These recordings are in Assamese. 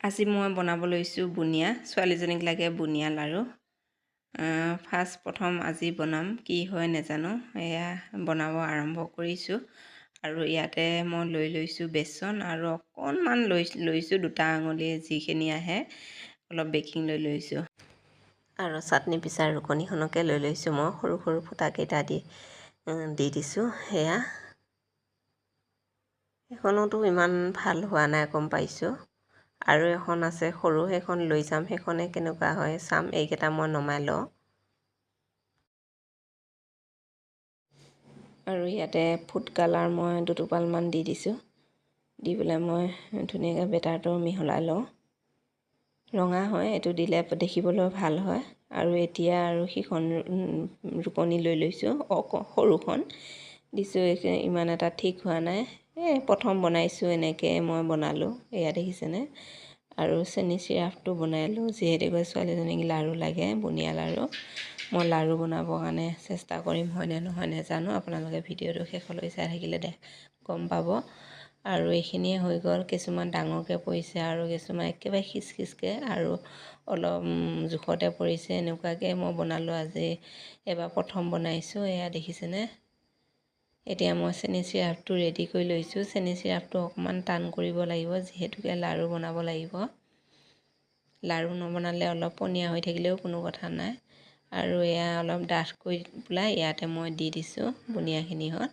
আজি মই বনাব লৈছোঁ বুনিয়া ছোৱালীজনীক লাগে বুনিয়া লাড়ু। ফাৰ্ষ্ট প্ৰথম আজি বনাম কি হয় নাজানো এয়া বনাব আৰম্ভ কৰিছোঁ। আৰু ইয়াতে মই লৈ লৈছোঁ বেচন আৰু অকণমান লৈ লৈছোঁ দুটা আঙুলি যিখিনি আহে অলপ বেকিং লৈ লৈছোঁ। আৰু চাটনি পিছা ৰুকনিখনকে লৈ লৈছোঁ মই সৰু সৰু ফুটাকেইটা দি দি দিছোঁ সেয়া। সেইখনতো ইমান ভাল হোৱা নাই গম পাইছোঁ। আৰু এখন আছে সৰু সেইখন লৈ যাম। সেইখনে কেনেকুৱা হয় চাম এইকেইটা মই নমাই লওঁ। আৰু ইয়াতে ফুড কালাৰ মই দুটোপালমান দি দিছোঁ। দি পেলাই মই ধুনীয়াকৈ বেটাৰটো মিহলাই লওঁ। ৰঙা হয় এইটো দিলে দেখিবলৈ ভাল হয়। আৰু এতিয়া আৰু সিখন ৰুকনি লৈ লৈছোঁ। সৰুখন। দিছোঁ ইমান এটা ঠিক হোৱা নাই। এই প্ৰথম বনাইছোঁ এনেকৈ মই বনালোঁ এয়া দেখিছেনে? আৰু চেনি চিৰাপটো বনালোঁ যিহেতুকৈ ছোৱালীজনীক লাড়ু লাগে বুনিয়া লাড়ু। মই লাড়ু বনাবৰ কাৰণে চেষ্টা কৰিম হয়নে নহয় নাজানো আপোনালোকে ভিডিঅ'টো শেষলৈ চাই থাকিলে দে গম পাব। আৰু এইখিনিয়ে হৈ গ'ল কিছুমান ডাঙৰকৈ পৰিছে আৰু কিছুমান একেবাৰে খিচ খিচকৈ আৰু অলপ জোখতে পৰিছে এনেকুৱাকৈ মই বনালোঁ আজি। এবাৰ প্ৰথম বনাইছোঁ এয়া দেখিছেনে? এতিয়া মই চেনি চিৰাপটো ৰেডি কৰি লৈছোঁ। চেনি চিৰাপটো অকণমান টান কৰিব লাগিব যিহেতুকে লাড়ু বনাব লাগিব। লাড়ু নবনালে অলপ পনীয়া হৈ থাকিলেও কোনো কথা নাই। আৰু এয়া অলপ ডাঠ কৰি পেলাই ইয়াতে মই দি দিছোঁ বুনিয়াখিনিহঁত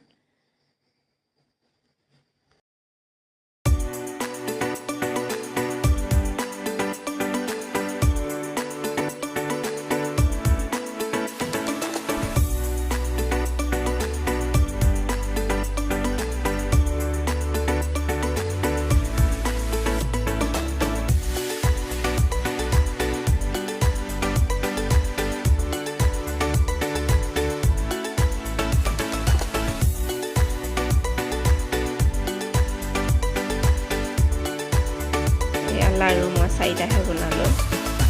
চাৰিটাহে বনালোঁ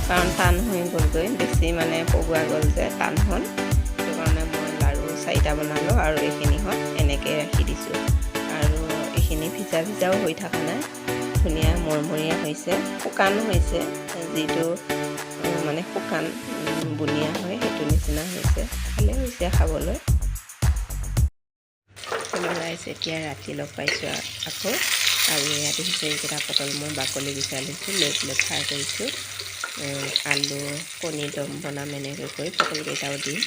কাৰণ টান হৈ গ'লগৈ বেছি মানে পগোৱা গ'ল যে টান হ'ল। সেইটো কাৰণে মই লাড়ু চাৰিটা বনালোঁ আৰু এইখিনিহঁত এনেকৈ ৰাখি দিছোঁ। আৰু এইখিনি ভিজা ভিজাও হৈ থকা নাই। ধুনীয়া মৰমৰীয়া হৈছে শুকান হৈছে যিটো মানে শুকান বুনিয়া হয় সেইটো নিচিনা হৈছে। ভালে হৈছে খাবলৈ। ৰাইজ এতিয়া ৰাতি লগ পাইছোঁ আকৌ। আৰু ইয়াতে হৈছে এইকেইটা পটল মই বাকলি গুচাই লৈছোঁ লৈ পেলাই ফ্ৰাই কৰিছোঁ আলু কণী দম বনাম এনেকৈ কৰি পটলকেইটাও দিম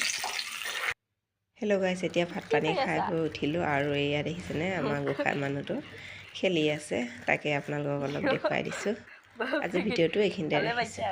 হেল্ল' গাইছ এতিয়া ভাত পানী খাই বৈ উঠিলোঁ আৰু এয়া দেখিছেনে আমাৰ গোসাঁই মানুহটো খেলি আছে তাকে আপোনালোকক অলপ দেখুৱাই দিছোঁ আজি ভিডিঅ'টো এইখিনিতে ৰাখিছোঁ